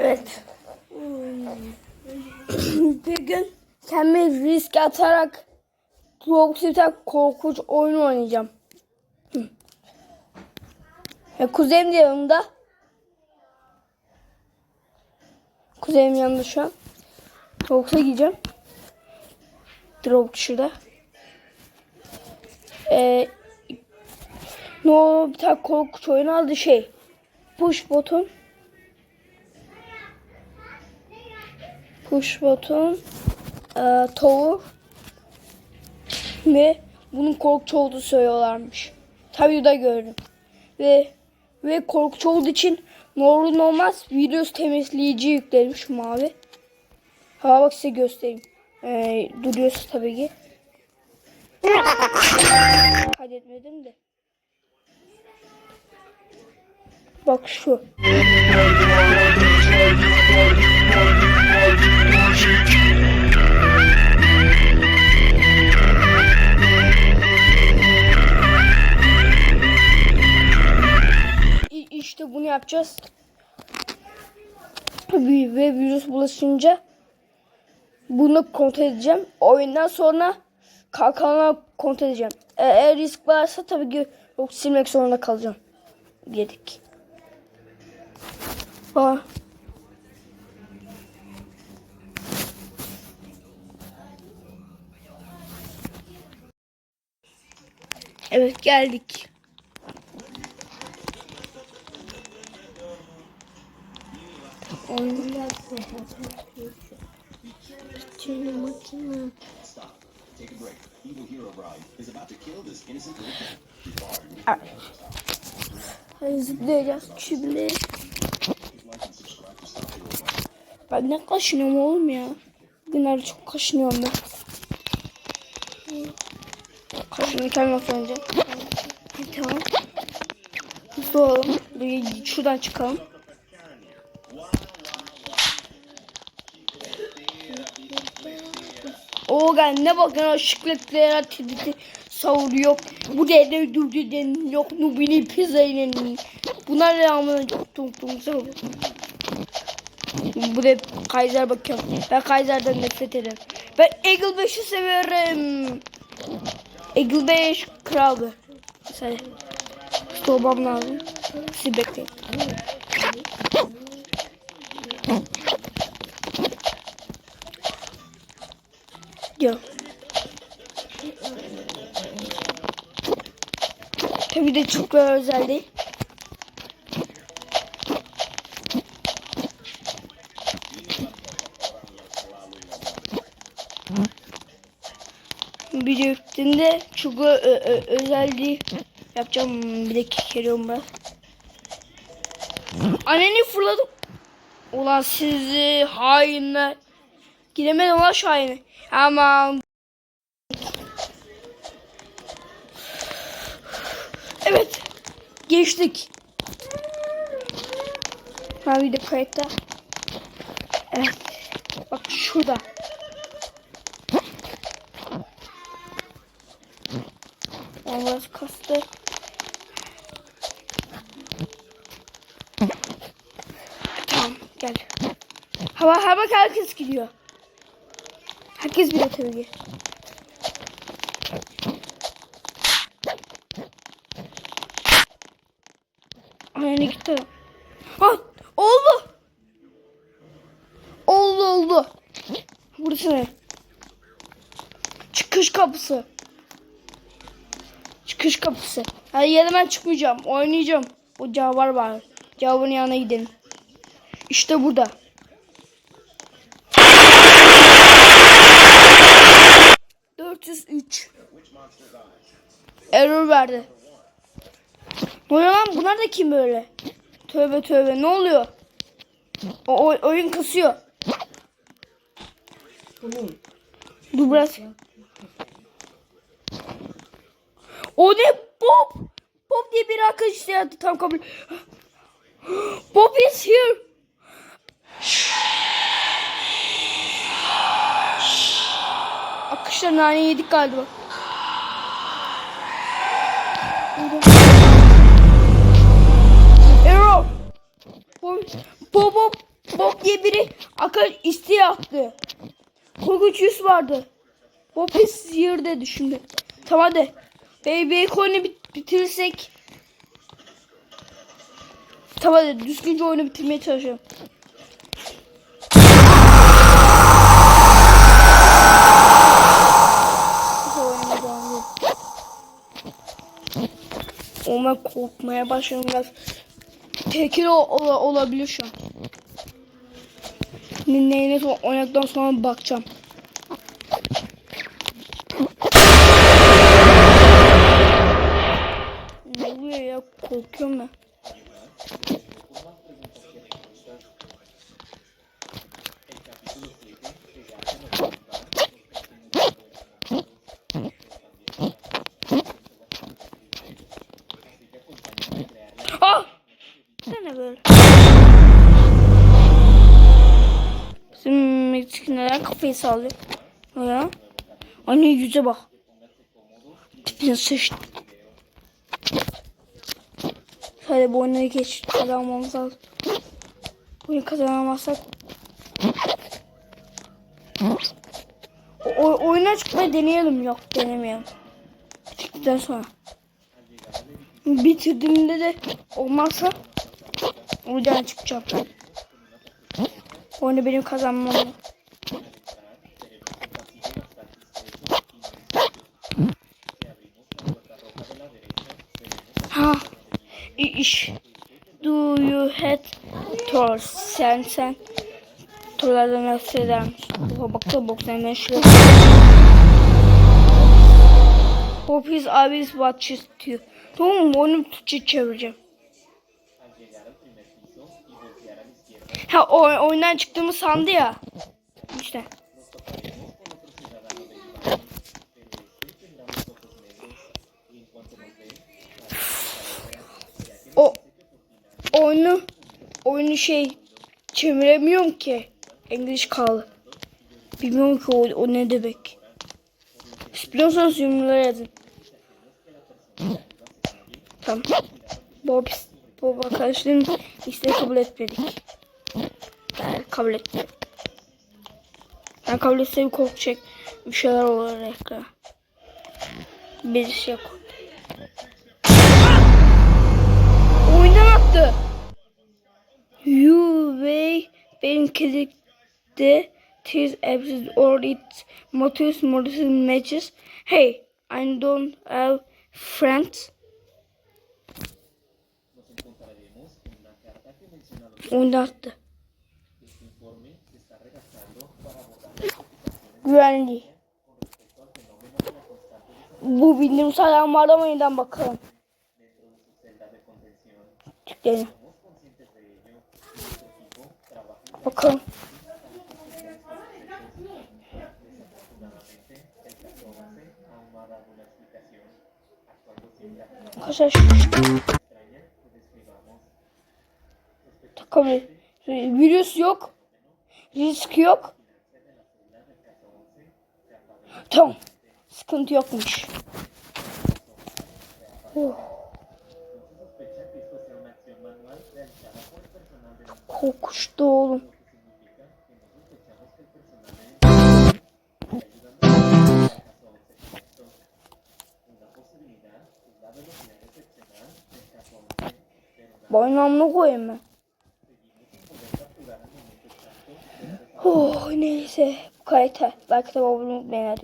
Evet. bir gün kendimi risk atarak Roblox'ta bir korkunç oyun oynayacağım. Ya kuzenim de yanımda. Kuzenim yanımda şu an. Roblox'a gideceğim. Roblox şurada. Ee, no bir tane korkunç oyun aldı şey. Push button. Push button. E, tower. Ve bunun korkunç olduğu söylüyorlarmış. Tabii da gördüm. Ve ve korkunç olduğu için normal olmaz virüs temizleyici yükledim şu mavi. Ha bak size göstereyim. Ee, duruyorsa tabii ki. Kaydetmedim de. Bak şu. İşte bunu yapacağız. Ve virüs bulaşınca bunu kontrol edeceğim. Oyundan sonra kalkanla kontrol edeceğim. E- Eğer risk varsa tabii ki silmek zorunda kalacağım. Yedik. Aa. Evet geldik. Hadi zıplayacağız şimdi. Ben ne kaşınıyorum oğlum ya. Günler çok kaşınıyorum ben. Kaşınırken nasıl önce? Tamam. Hızlı olalım. Şuradan çıkalım. O gel ne bakın o şıklıklara tibiti savuruyor. Bu da ne durduden yok nubini pizza ile Bunlar ne amına tung tung savuruyor. Bu da Kaiser bakıyorum. Ben Kaiser'den nefret ederim. Ben Eagle 5'i severim. Eagle 5 kral bu. Sen Soğumam lazım. Sizi bekleyin. Gel. Tabii de çok özel değil. Bir üstünde çok ö- ö- ö- özelliği yapacağım. Bir dakika geliyorum ben. Anneni fırladım. Ulan sizi hainler. Gidemedim lan şu haini. Aman. Evet. Geçtik. Bir de kayıtta. Evet. Bak şurada. Allah kastı. Tamam gel. Hava hava herkes gidiyor. Herkes biliyor tabii ki. Ayağına gitti. Ha oldu. Oldu oldu. Burası ne? Çıkış kapısı. Çıkış kapısı. Ya da ben çıkmayacağım. Oynayacağım. O canavar var. Canavarın yanına gidelim. İşte burada. ...403. Error verdi. Ne oluyor lan? Bunlar da kim böyle? Tövbe tövbe. Ne oluyor? O, oy- oyun kasıyor. Dur biraz. O ne? Bob! Bob diye bir arkadaş yaptı tam kabul. Bob is here. Akışlar nane yedik galiba. Error. Bob, Bob, Bob, Bob diye biri akıl isteği attı. Korkunç yüz vardı. Bob sihir dedi şimdi. Tamam hadi. Baby oyunu bit bitirirsek. Tamam düzgünce oyunu bitirmeye çalışıyorum. Ona korkmaya başladım biraz. Tehlikeli ol- ola- olabilir şu an. Ne- Neyine sonra oynadıktan sonra bakacağım. Ne oluyor ya? Korkuyorum ben. Ah! Ne böyle? Bizim Meksik neden kafayı sallıyor? Ya. Anne yüze bak. Tipine sıçtı. Hadi bu oyunu geç. Kazanmamız lazım. Oyunu kazanamazsak. O, oyuna çıkmayı deneyelim. Yok denemeyelim. Çıktıktan sonra. Bitirdiğimde de olmazsa oradan çıkacağım. Oyunu benim kazanmam. lazım. Ha, i- iş. Do you hate tours? Sen sen turlardan nefret eder misin? Oha bak da bok senden şöyle. Hope his eyes watches diyor. Tamam mı? Onu Türkçe çevireceğim. Ha o oyundan çıktığımı sandı ya. İşte. Oyunu oyunu şey çeviremiyorum ki. İngiliz kaldı. Bilmiyorum ki o, o ne demek. İstiyorsanız yorumlara yazın. Tamam. Bob, Bob arkadaşların isteği kabul etmedik. Ben kabul etmedim. Ben kabul etsem korkacak bir şeyler olur ekran. Bir şey yok. Way benim kedikte tears absent or it motives motives matches. Hey, I don't have friends. Attı. Güvenli. Bu bildiğim sayılan var bakalım. Tıklayalım. Bakalım. Arkadaşlar Tabii. Virüs yok. Risk yok. Tamam. Sıkıntı yokmuş. Oh. Kokuştu oğlum. Boynamını koyayım ben. Oh, neyse. Bu kalite. Belki de babamı beğenir.